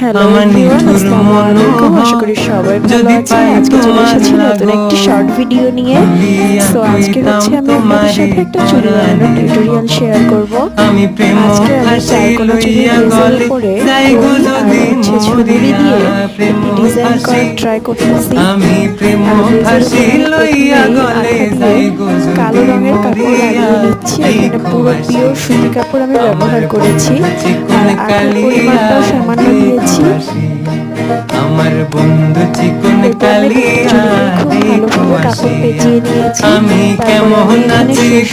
Hello আসসালামু আলাইকুম। আশা করি সবাই ভালো আছেন। আজকে চলে এসেছি নতুন একটি শর্ট ভিডিও নিয়ে। সো আজকে হচ্ছে আমি আপনাদের সাথে একটা চুড়ি বানানোর টিউটোরিয়াল শেয়ার করব। আজকে আমি গলে করে ছুরি দিয়ে ডিজাইন করার ট্রাই করতেছি। আমি প্রেম ফাঁসি লইয়া গলে যাই কালো রঙের কাপড় লাগিয়ে নিচ্ছি। এখানে পুরো পিওর সুতি কাপড় আমি ব্যবহার করেছি। চিকন আর আঠার পরিমাণটাও সামান্য দিয়েছি। আমার বন্ধু চিকন কালিয়া। আমি কেমন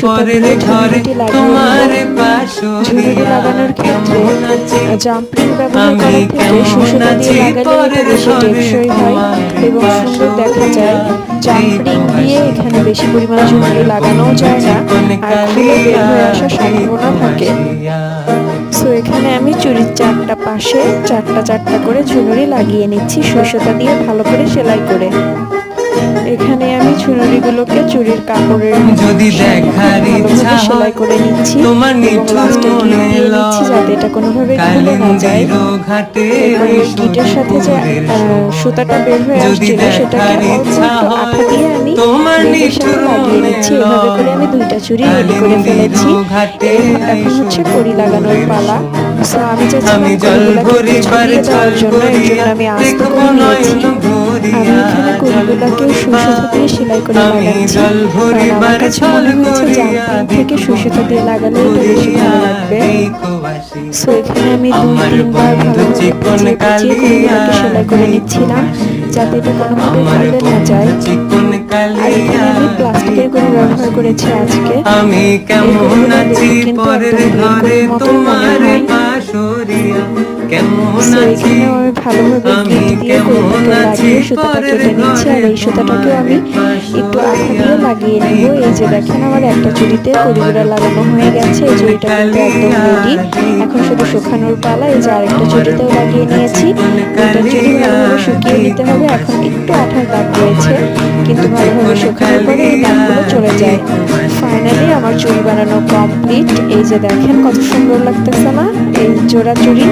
পরের ঘরে? তোমার বেশি টেকসই হয় এবং দেখা যায় দিয়ে এখানে বেশি পরিমাণে লাগানোও যায় না সো এখানে আমি চুরির চারটা পাশে চারটা চারটা করে ঝুনুরি লাগিয়ে নিচ্ছি। সুসুতা দিয়ে ভালো করে সেলাই করে। এখানে আমি ঝুনুরিগুলোকে চুরির কাপড়ের যদি দেখার ইচ্ছা সেলাই হয় করে নিচ্ছি। তোমার নিঠুর মনে নিচ্ছি যাতে এটা কোনোভাবে খুলে না যায়। গিটের সাথে যে। সুতাটা বের হয়ে যদি আসছিল সেটাকে দেখার অল্প ইচ্ছা হয়, আঠা দিয়ে আমি তোমার নিঠুর লাগিয়ে নিচ্ছি। এভাবে করে আমি দুইটা চুড়ি রেডি করে ফেলেছি। ঘাটে এখন- হচ্ছে কড়ি লাগানোর পালা। আমি জল কড়িগুলোকে ছড়িয়ে দেওয়ার জন্য এর জন্য আমি আস্তে করে নিয়েছি। এখানে কড়িগুলোকে সুসুতা দিয়ে সেলাই করে আমি লাগাচ্ছি কারণ আমার কাছে মনে জল হয়েছে ভরিয়া জাম্পিং থেকে সুসুতা দিয়ে লাগালে এটা বেশি ভালো লাগবে। সো এখানে আমি দুই তিনবার ভালোভাবে সেলাই করে নিচ্ছিলাম যাতে এটা কোনোভাবে আমার খুলে না বন্ধু যায়। আর এখানে আমি প্লাস্টিকের ব্যবহার করেছি আজকে। আমি কেমন আছি পরের ঘরে তোমার। পাশরিয়া কেমন আছি? ভালোভাবে আমি দিয়ে কেমন কড়িটাকে আছি লাগিয়ে সুতাটা পরের কেটে নিচ্ছি আর এই সুতাটাকেও আমি একটু আঠা দিয়ে লাগিয়ে নেব। এই যে দেখেন আমার একটা চুড়িতে কড়িগুলো লাগানো হয়ে গেছে এই চুড়িটা কিন্তু একদম রেডি। এখন শুধু শুকানোর পালা এই যে আরেকটা চুড়িতেও লাগিয়ে নিয়েছি। দুটো চুড়ি ভালোভাবে শুকিয়ে নিতে হবে এখন একটু আঠার দাগ রয়েছে কিন্তু ভালোভাবে শুকানোর পরে এই দাগগুলো চলে যায়। ফাইনালি আমার চুড়ি বানানো কমপ্লিট এই যে দেখেন কত সুন্দর লাগতেছে না? এই জোড়া চুড়ি।